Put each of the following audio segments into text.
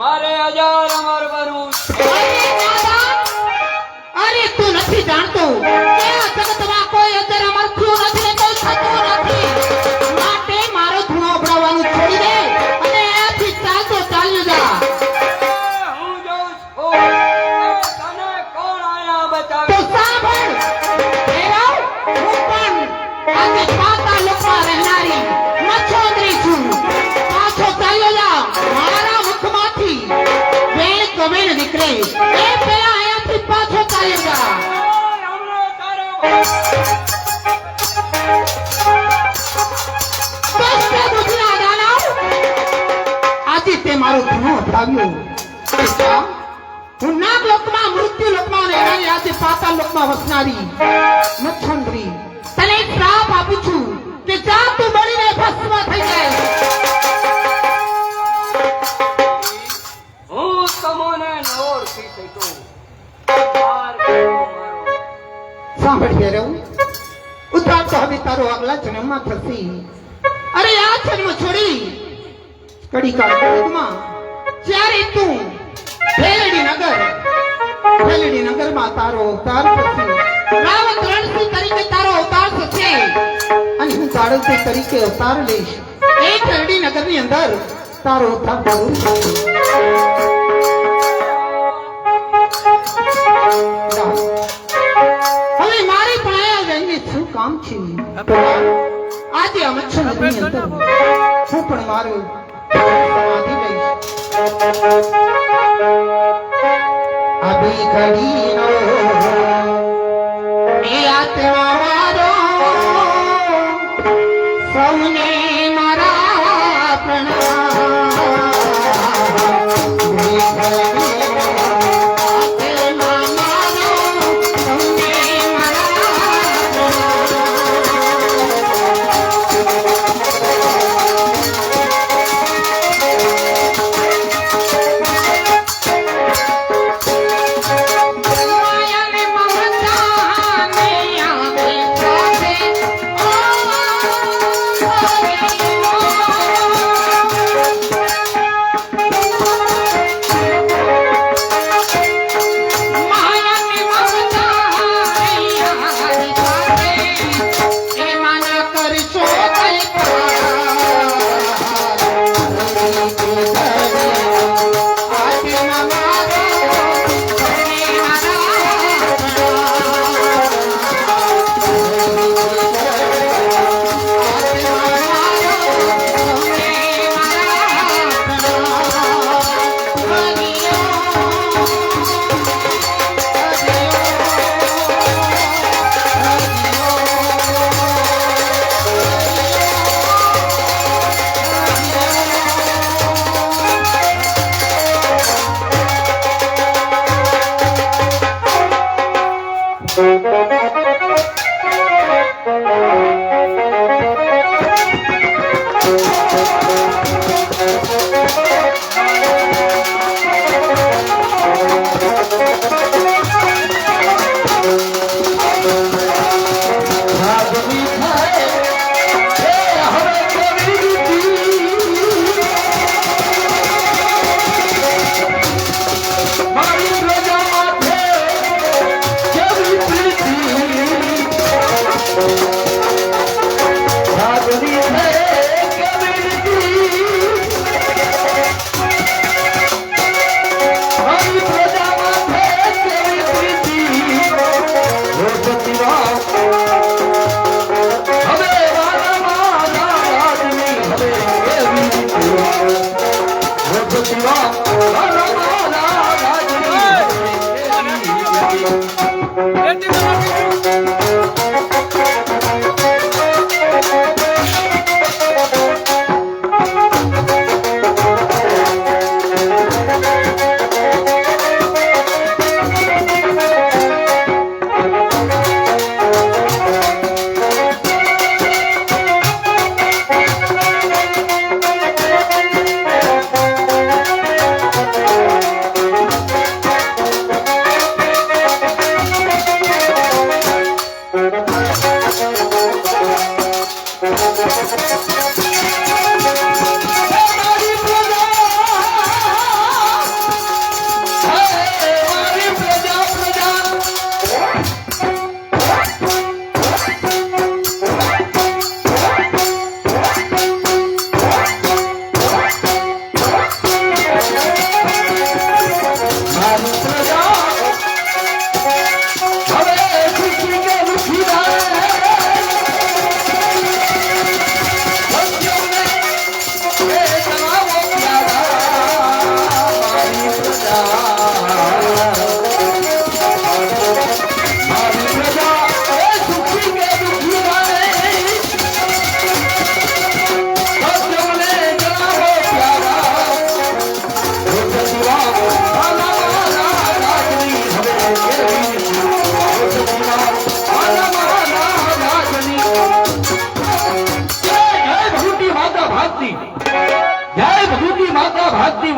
મારે હજાર અમર બનવું અરે તું નથી જાણતો. મારો ગુનો ભાગ્યો હું નાગ લોકમાં મૃત્યુ લોકમાં અને આજે પાતાળ લોકમાં વસનારી મચ્છંદ્રી તને એક શ્રાપ આપું છું બાળક તરીકે અવતાર લઈશ. એ ખરડી નગરની અંદર તારો ધંધો હવે મારી પાસે જઈને શું કામ છે? આજે અમક્ષ છું પણ મારું સમાધિ લઈશ. અભી ઘડી નો એ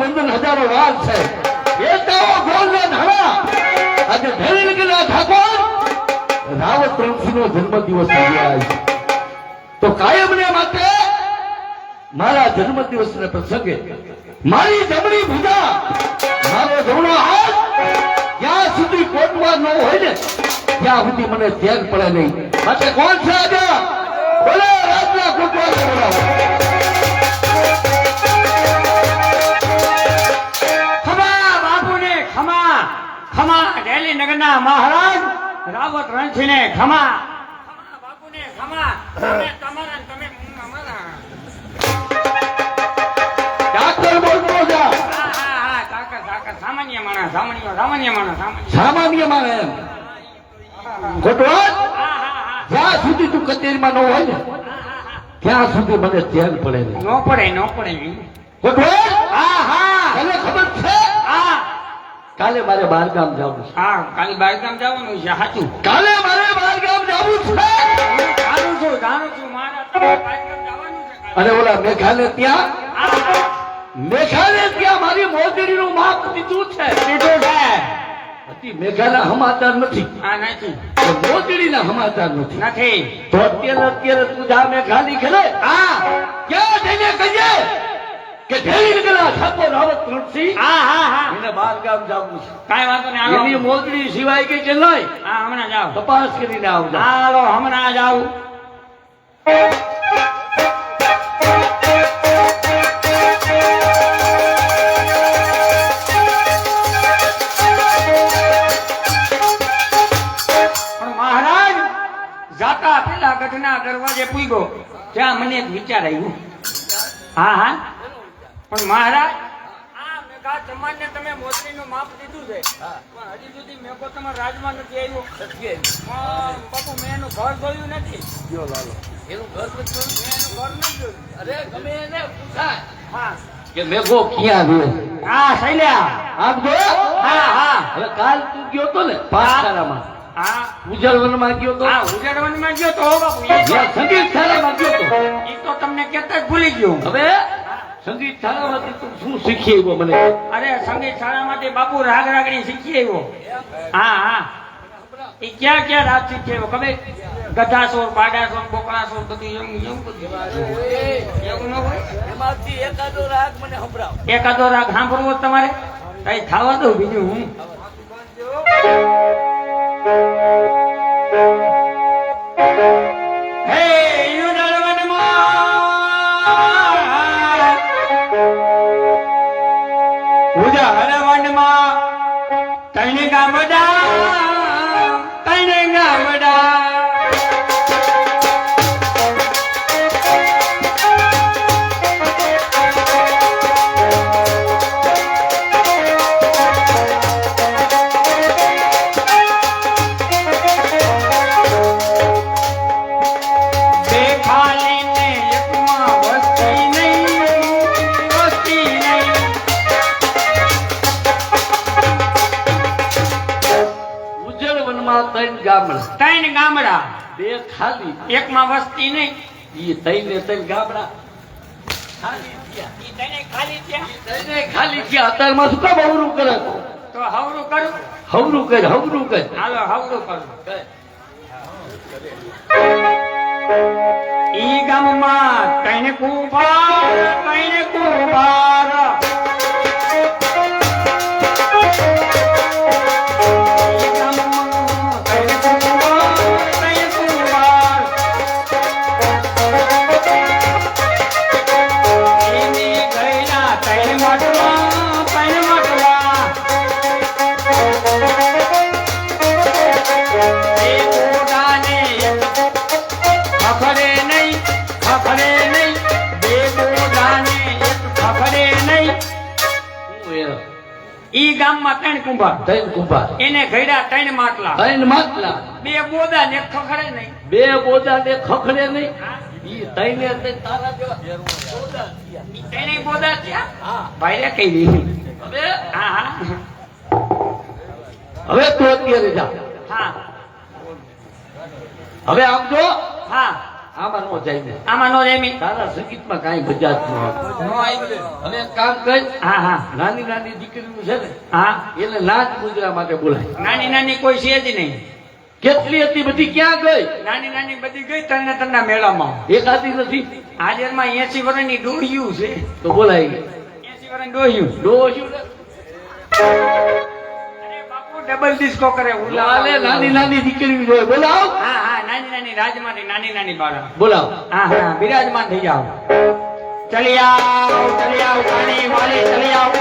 વંદન હજારો વાર છે. એકાઓ ગોળ ને ધણા. આજે ધણી ઠાકોર રાવત રણસિંહ નો જન્મ છે. તો કાયમ ને માટે મારા જન્મ ને પ્રસંગે મારી જમણી ભુજા, મારો જમણો હાથ જ્યાં સુધી કોટમાં ન હોય ને, ત્યાં સુધી મને ત્યાગ પડે નહીં. માટે કોણ છે આજે બોલો રાજના કોટમાં બોલાવો. ડેલી નગરના મહારાજ રાવત રણછીને ખમા બાપુને ખમા તમારા તમે સામાન્ય માણસ સામાન્ય સામાન્ય માણસ સામાન્ય. સામાન્યમાં એમ ઘટવાટ હા હા હા. જ્યાં સુધી તું કચેરીમાં ન હોય ને ત્યાં સુધી મને ધ્યાન પડે ન પડે ન પડે. ઘટવાટ હા હા. તને ખબર છે? કાલે મારે બહાર ગામ જવું છે. હા કાલે બારગામ જવાનું છે સાચું કાલે મારે બહાર ગામ જવું છે. જાણું છું જાણું છું મારા. અને ઓલા મેઘાલય ત્યાં? હા ત્યાં મારી મોજડીનું માપ દીધું છે. દીધું છે. હજી મેઘાના સમાચાર નથી. હા નથી. મોજડીના સમાચાર નથી. નથી. તો અત્યારે અત્યારે તું જા મેઘાલી ખેલે હા. ક્યાં જઈને કહીએ. કે ઘેરી નીકળ્યા છાપો રાવત તુલસી હા હા હા. એને બાર ગામ જવું છે. કઈ વાંધો નહીં એની મોજડી સિવાય કે કે નહીં? હા હમણાં જાવ તપાસ કરીને આવજો. હાલો હમણાં જાવ મહારાજ જાતા પેલા ગઢના દરવાજે પૂગ્યો ત્યાં મને એક વિચાર આવ્યો. હા હા. પણ મહારાજ આ મેઘા સમાજને તમે મોતરીનું માપ દીધું છે. પણ હજી સુધી મેઘો તમારા રાજમાં નથી આવ્યો. બાપુ મેં એનું ઘર જોયું નથી. એનું ઘર નથી મેં એનું ઘર નથી જોયું. અરે ગમે એને પૂછાય. હા. કે મેઘો ક્યાં ગયો? હા શૈલ્યા. આમ જો હા હા. હવે કાલ તું ગયો તો ને પાઠશાળામાં. હા. ઉજળવનમાં ગયો તો? હા માં ગયો તો બાપુ. સંગીત શાળામાં ગયો તો? એ તો તમને કેતા જ ભૂલી ગયો હવે સંગીત શાળામાંથી તું શું શીખી આવ્યો મને? અરે સંગીત શાળામાંથી બાપુ રાગ રાગણી શીખી આવ્યો. હા હા. એ ક્યાં ક્યાં રાગ શીખી આવ્યો ખબર? ગધાસોર પાડાસોર બોકડાસોર બધું એમ એમ બધું. એવું ન હોય? એમાંથી એકાદો રાગ મને સંભળાવો. એકાદો રાગ સાંભળવો તમારે? કઈ ખાવા દો બીજું હું. હે ઉદાહરણમાં તૈણ ગામડા ગામડા. ત્રણ ગામડા. બે ખાલી. એકમાં વસ્તી નહીં. ઈ ત્રણ ને ત્રણ ગામડા. ખાલી થયા. અત્યારમાં શું કામ હવરું કરે? તો હવરું કરું. હવરું કર હવરું કર. હાલો હવરું કરું. ઈ ગામમાં ત્રણ કુંભાર ત્રણ કુંભાર. ઈ ગામમાં ત્રણ કુંભાર. ત્રણ કુંભાર. એને ઘડ્યા ત્રણ માટલા. ત્રણ માટલા. બે બોદા ને ખખડે નહીં. બે બોદા ને ખખડે નહીં. ઈ ત્રણે તારા જેવા બોધા થયા. બોદા થયા? હા. ભાઈ કઈ નહીં હવે? હા હા. હવે તું અત્યારે જા. હા. હવે આમ જો. હા. આમાં નો જાય આમાં નો રેમી તારા સંગીતમાં કાંઈ મજા જ ન આવે. નો આવી હવે કામ કર. હા હા. નાની નાની દીકરીઓ છે ને હા. એને નાચ મુજરા માટે બોલાય. નાની નાની કોઈ છે જ નહીં. કેટલી હતી બધી? ક્યાં ગઈ? નાની નાની બધી ગઈ તને તને મેળામાં. એકાદી નથી? હાજરમાં એસી વર્ષની ડોહ્યું છે. તો બોલાય. ગઈ એસી વર્ષની ડોહ્યું. ડોહ્યું અરે બાપુ ડબલ ડિસ્કો કરે ઉલા લાલે નાની નાની દીકરી બોલાવ. હા હા. નાની નાની રાજમાંથી નાની નાની બાળા બોલાવો. હા હા. બિરાજમાન થઈ જાઓ. ચલી આવ ચલી આવ પાણી વાલી ચલી આવ.